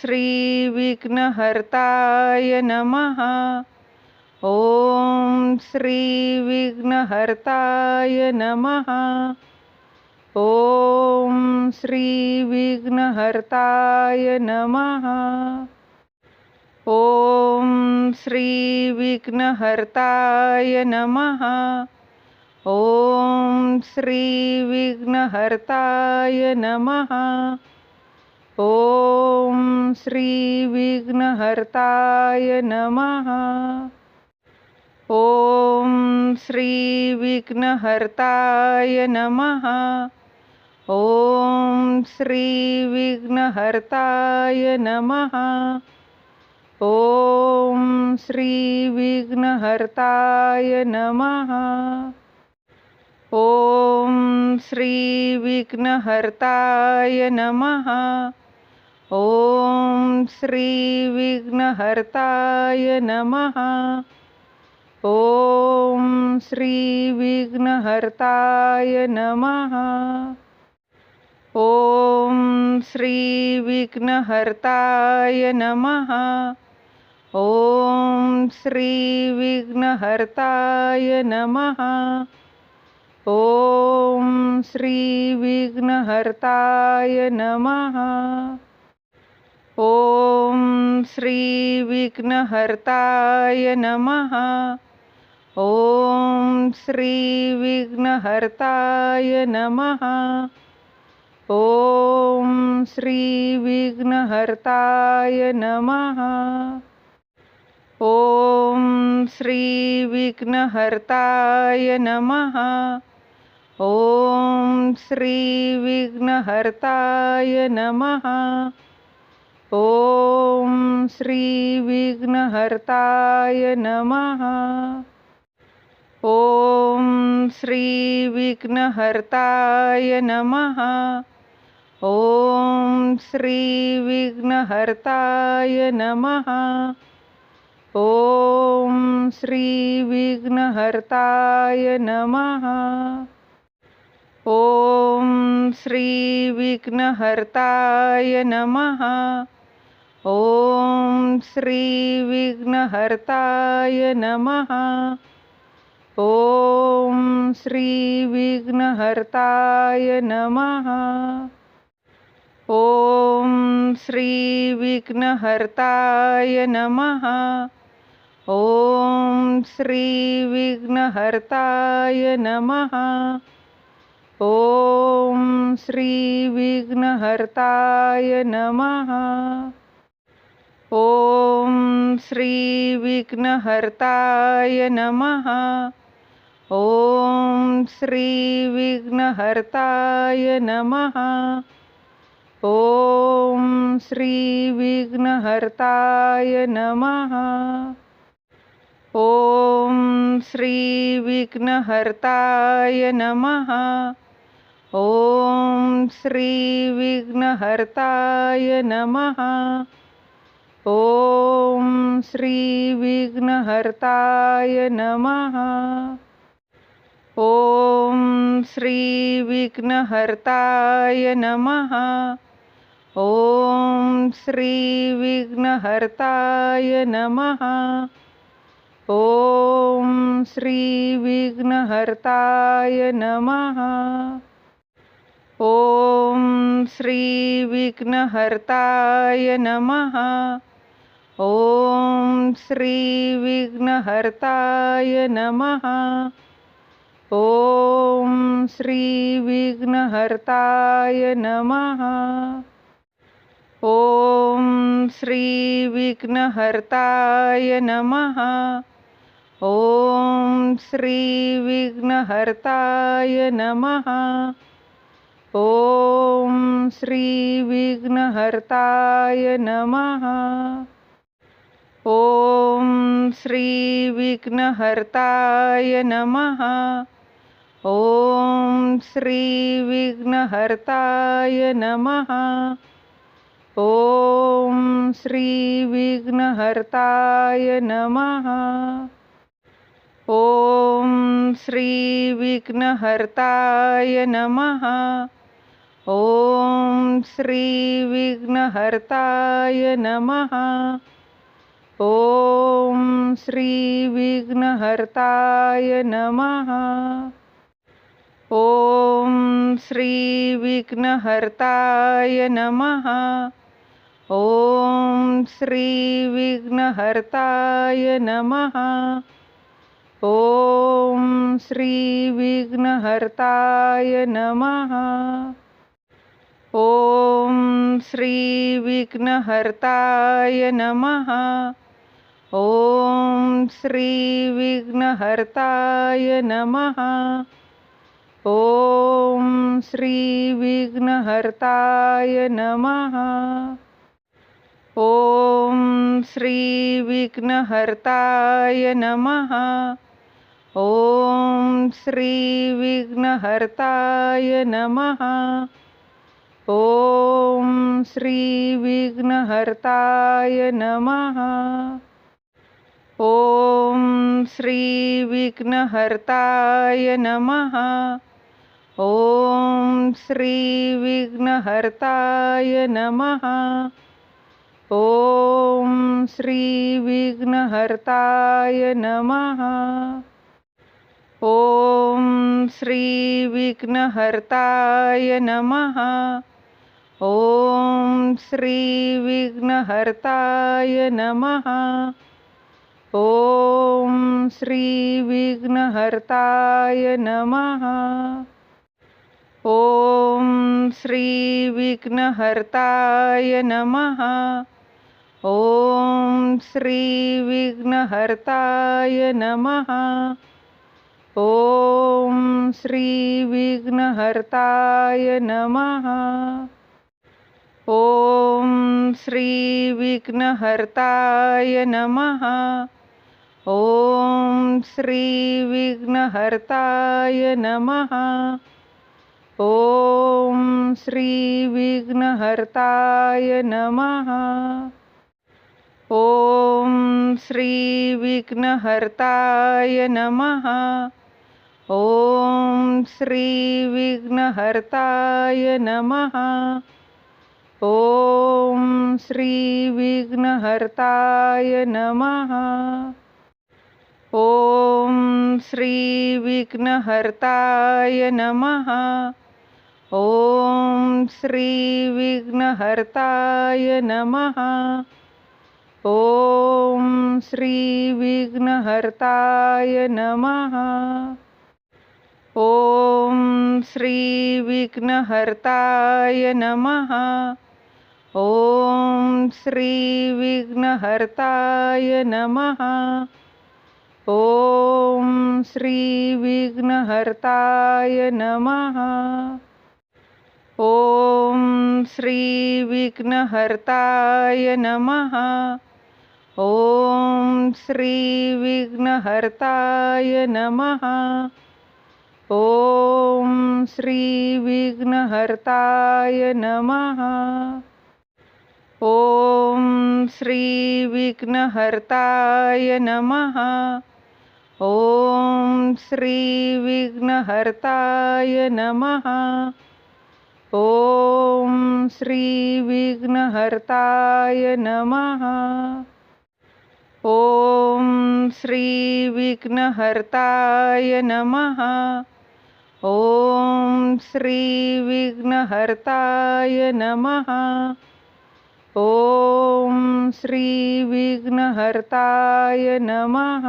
श्रीविघ्नहर्ताय नमः। ॐ श्रीविघ्नहर्ताय नमः। ॐ श्रीविघ्नहर्ताय नमः। ॐ श्रीविघ्नहर्ताय नमः। ॐ श्रीविघ्नहर्ताय नमः। ॐ श्रीविघ्नहर्ताय नमः। ॐ श्रीविघ्नहर्ताय नमः। ॐ श्रीविघ्नहर्ताय नमः। ॐ श्रीविघ्नहर्ताय नमः। ॐ श्रीविघ्नहर्ताय नमः। ॐ श्रीविघ्नहर्ताय नमः। ॐ श्रीविघ्नहर्ताय नमः। ॐ श्रीविघ्नहर्ताय नमः। ॐ श्रीविघ्नहर्ताय नमः। ॐ श्रीविघ्नहर्ताय नमः। ॐ श्रीविघ्नहर्ताय नमः। ॐ श्रीविघ्नहर्ताय नमः। ॐ श्रीविघ्नहर्ताय नमः। ॐ श्रीविघ्नहर्ताय नमः। ॐ श्रीविघ्नहर्ताय नमः। ॐ श्रीविघ्नहर्ताय नमः। ॐ श्रीविघ्नहर्ताय नमः। ॐ श्रीविघ्नहर्ताय नमः। ॐ श्रीविघ्नहर्ताय नमः। ॐ श्रीविघ्नहर्ताय नमः। ॐ श्रीविघ्नहर्ताय नमः। ॐ श्रीविघ्नहर्ताय नमः। ॐ श्रीविघ्नहर्ताय नमः। ॐ श्रीविघ्नहर्ताय नमः। ॐ श्रीविघ्नहर्ताय नमः। ॐ श्रीविघ्नहर्ताय नमः। ॐ श्रीविघ्नहर्ताय नमः। ॐ श्रीविघ्नहर्ताय नमः। ॐ श्रीविघ्नहर्ताय नमः। ॐ श्रीविघ्नहर्ताय नमः। ॐ श्रीविघ्नहर्ताय नमः। ॐ श्रीविघ्नहर्ताय नमः। ॐ श्रीविघ्नहर्ताय नमः। ॐ श्रीविघ्नहर्ताय नमः। ॐ श्रीविघ्नहर्ताय नमः। ॐ श्रीविघ्नहर्ताय नमः। ॐ श्रीविघ्नहर्ताय नमः। ॐ नमः। ॐ श्रीविघ्नहर्ताय नमः। ॐ श्रीविघ्नहर्ताय नमः। श्रीविघ्नहर्ताय नमः। ॐ श्रीविघ्नहर्ताय नमः। ॐ श्रीविघ्नहर्ताय नमः। ॐ श्रीविघ्नहर्ताय नमः। ॐ श्रीविघ्नहर्ताय नमः। ॐ श्रीविघ्नहर्ताय नमः। ॐ श्रीविघ्नहर्ताय नमः। ॐ श्रीविघ्नहर्ताय नमः। ॐ श्रीविघ्नहर्ताय नमः। ॐ श्रीविघ्नहर्ताय नमः। ॐ श्रीविघ्नहर्ताय नमः। ॐ श्रीविघ्नहर्ताय नमः। ॐ श्रीविघ्नहर्ताय नमः। ॐ श्रीविघ्नहर्ताय नमः। ॐ श्रीविघ्नहर्ताय नमः। ॐ श्रीविघ्नहर्ताय नमः। ॐ श्रीविघ्नहर्ताय नमः। ॐ श्रीविघ्नहर्ताय नमः। ॐ श्रीविघ्नहर्ताय नमः। ॐ श्रीविघ्नहर्ताय नमः। ॐ श्रीविघ्नहर्ताय नमः। ॐ श्रीविघ्नहर्ताय नमः। ॐ श्रीविघ्नहर्ताय नमः। ॐ श्रीविघ्नहर्ताय नमः। ॐ श्रीविघ्नहर्ताय नमः। ॐ श्रीविघ्नहर्ताय नमः। ॐ श्रीविघ्नहर्ताय नमः। ॐ श्रीविघ्नहर्ताय नमः। ॐ श्रीविघ्नहर्ताय नमः। ॐ श्रीविघ्नहर्ताय नमः। ॐ श्रीविघ्नहर्ताय नमः। ॐ श्रीविघ्नहर्ताय नमः। ॐ श्रीविघ्नहर्ताय नमः। ॐ श्रीविघ्नहर्ताय नमः। ॐ श्रीविघ्नहर्ताय नमः। ॐ श्रीविघ्नहर्ताय नमः। ॐ श्रीविघ्नहर्ताय नमः। ॐ श्रीविघ्नहर्ताय नमः। ॐ श्रीविघ्नहर्ताय नमः। ॐ श्रीविघ्नहर्ताय नमः। ॐ श्रीविघ्नहर्ताय नमः। ॐ श्रीविघ्नहर्ताय नमः। ॐ श्रीविघ्नहर्ताय नमः। ॐ श्रीविघ्नहर्ताय नमः। ॐ श्रीविघ्नहर्ताय नमः।